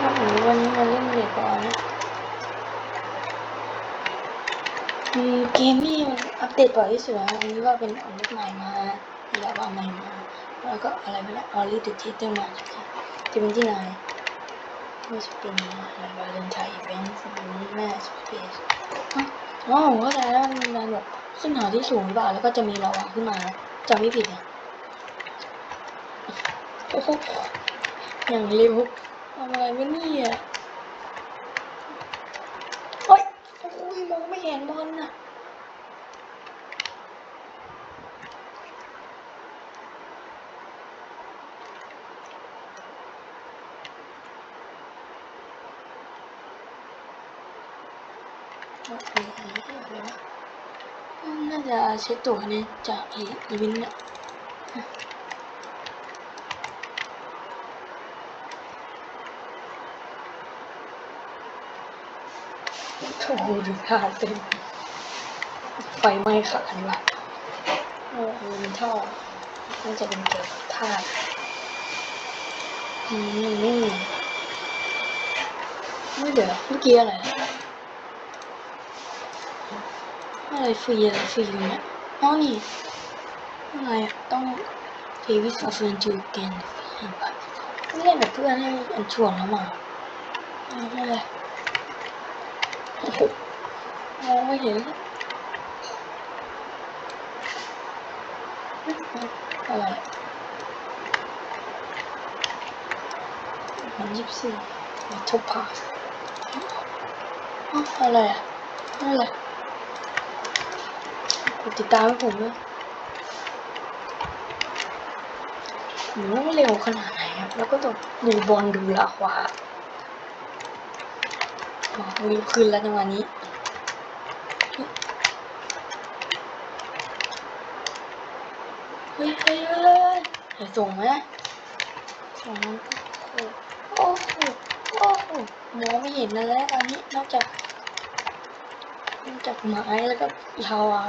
ถ้าผมวันนี้มาเล่นเด็กก่อนนะเกมนี่มันอัปเดตบ่อยที่สุดแล้วอันนี้ก็เป็นอันใหม่มาแล้วว่าใหม่มา แล้วก็อะไรไปล้ออลลี่เดอะเทเตอร์มาจากที่เป็นที่ไหนไม่จะเป็นอะไรวาเลนไทน์อีเวนต์เป็นแม่สเปซอ๋อผมเข้าใจแล้วมันแบบขึ้นหาที่สูงหรือเปล่าแล้วก็จะมีลาวาขึ้นมาจำไม่ผิดนะโอ้โหอย่างเร็ว ทำอะไรไม่เนี่ยโอ้ยโอ้ยมองไม่เห็นบอลน่ะน่าจะเช็คตัวนี้จากอีอีวินเนี่ย โอ้โหดูท่าเต็มไฟไหม้ขาดว่ะโอ้โหมันท่อน่าจะเป็นเกี่ยวกับท่าตุอืมไม่เดี๋ยวเมื่อกี้อะไรอะไรฟรีอะไรฟรีอยู่เนี่ยอ๋อนี่อะไรอะต้องเทวิสกับเฟนจูเกนไปไม่เล่นกับเพื่อนให้อันชวนแล้วมาอาไม่เลยโอ้โห มองไม่เห็นอะไรมันยี่สิบสี่ทุบพาสอ๋ออะไรอะอะไรกดติดตามให้ผมด้วยโหเร็วขนาดไหนครับ แล้วก็ต้องดูบอลดูละขวาอ๋อรีบขึ้นแล้วจังหวะนี้ ฮ้ยเฮ้ยเฮ้ยเฮ้ยส่งไหมส่งมันโอ้โหโอ้โหมองไม่เห็นอะไรแล้วตอนนี้นอกจากจากไม้แล้วก็ยาวอะ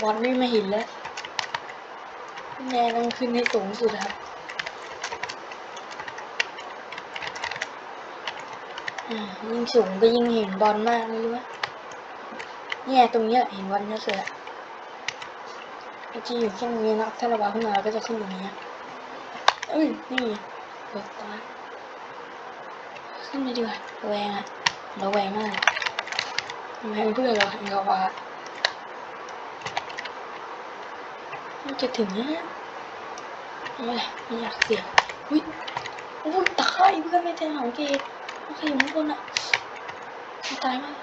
บอลนี่ม่เห็นแล้วแม่ต้องขึ้นให้สูงสุดครับอ่ายิ่งสูงก็ยิ่งเห็นบอลมากไม่รู้ไหมเนี่ยตรงเนี้ยเห็นบอลเยอะสุดอะเมื่อกี้อยู่แค่ตรงนี้นะถ้าเระวังขึ้นมาก็จะขึ้นตรงนี้เอ้ยนี่เปิดตาขึ้นไปดีกว่าระแวงอะระแวงมากแม่งเพื่อนเราเห็นเขาว่ามันจะถึงนะไม่ไม่อยากเสี่ยงอุ้ยโอ้ยตายเพื่อนไม่ทันสังเกตว่าใคอยู่ข้างบนอะตายมาก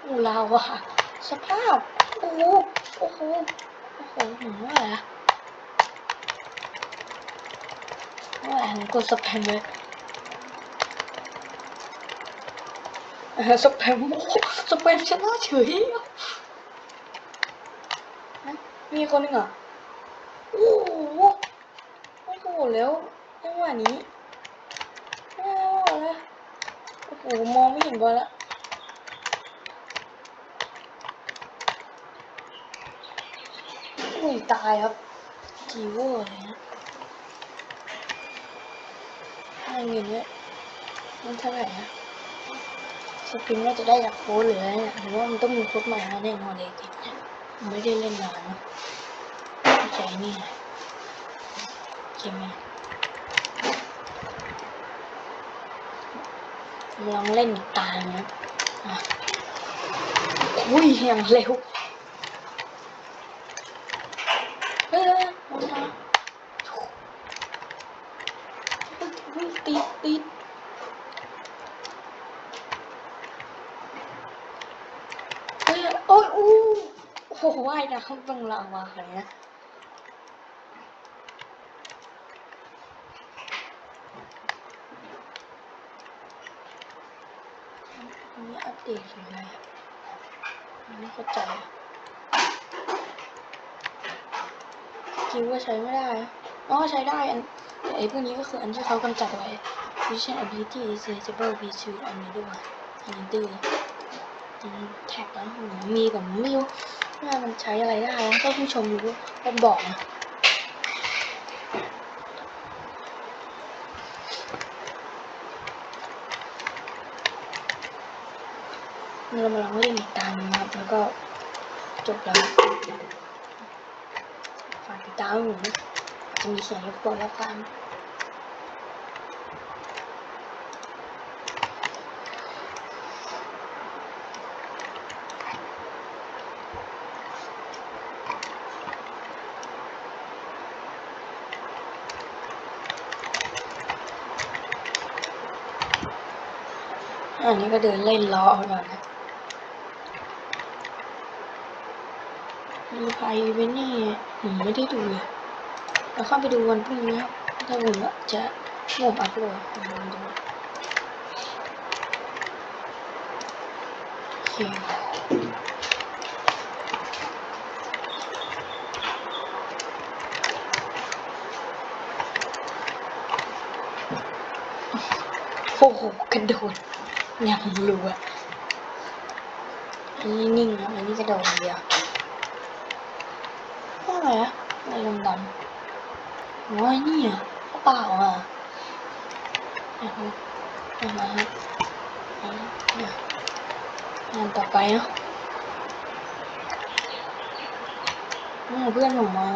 โอ้ลาวะ สภาพ โอ้โห โอ้โห โอ้โหหนูว่าอะไรอะว่าอะไรผมกดสแปมเลยออสแปมโอ้โหสแปมชนะเฉยนะมีคนหนึ่งอะโอ้โหโอ้โหแล้วจังหวะนี้อาละโอ้โหมองไม่เห็นบอลละ อุ้ยตายครับจีเวอร์เลยนะให้เงินเนี่ยมันเท่าไหร่นะสปินน่าจะได้จากโค้ดหรืออะไรเนี่ยหรือว่ามันต้องมีโค้ดใหม่มาแน่นอนเลยจริงเนี่ยไม่ได้เล่นนานเนอะใช่นี่ใช่ไหมลองเล่นตาหนะอะอุ้ยอย่างเร็วเฮ้ยเฮ้ยมองมาเฮ้ย ติดติดเฮ้ยโอ้ยอู้โหว่ายน้ำต้องลาวาเลยนะอันนี้อัปเดตยังไงไม่เข้าใจคิดว่าใช้ไม่ได้อ๋อใช้ได้อัน แต่ไอ้พวกนี้ก็คืออันที่เขากำจัดไว้ Vision Ability Disable v i s u a l a m i d o อันนี้ด้อแท็กแล้วมีกับมิวว่ามันใช้อะไรได้นะก็ผู้ชมรู้ก็บอกเรามาลองเล่นอีกตามนะครับ แล้วก็จบแล้วฝากติามผมนะ จะมีเสียงรบกวนแล้วกันอันนี้ก็เดินเล่นล้อเอาก่อนนะดูไฟไปนี่ผมไม่ได้ดูเลย เราเข้าไปดูวันพรุ่งนี้ครับถ้าผมจะผมอัพโหลดผมลองดูโอเคโอ้โหกระโดดอย่างรัวอันนี้นิ่งนะอันนี้กระโดดเดียวอะไรอะอะไรดำๆ ว่านี่อะเปล่าอะเอาเอามาครับงานต่อไปเนาะเพื่อนผมมา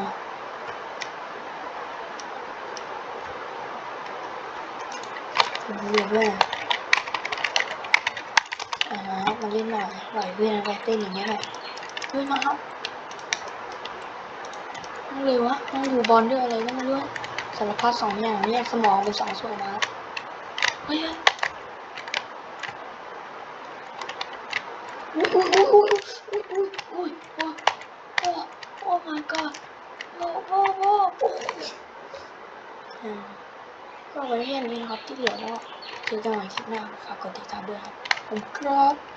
เรียกเพื่อนอ่ามาเล่นหน่อยไหวเพื่อนไรเต้นอย่างเงี้ยแหละเฮ้ยมาครับ ต้องเร็ววะต้องดูบอลด้วยอะไรก็ไม่รู้สารพัดสองอย่างแยกสมองเป็นสองส่วนนะครับเฮ้ยอุ้ยอุ้ยอุ้ยอุ้ยอุ้ยอุ้ยโอ้โอ้ my god โอ้โอ้โอ้โอ้ก็ไว้แค่นี้ครับที่เหลือก็เจอกันใหม่คลิปหน้าฝากกดติดตามด้วยครับผมครับ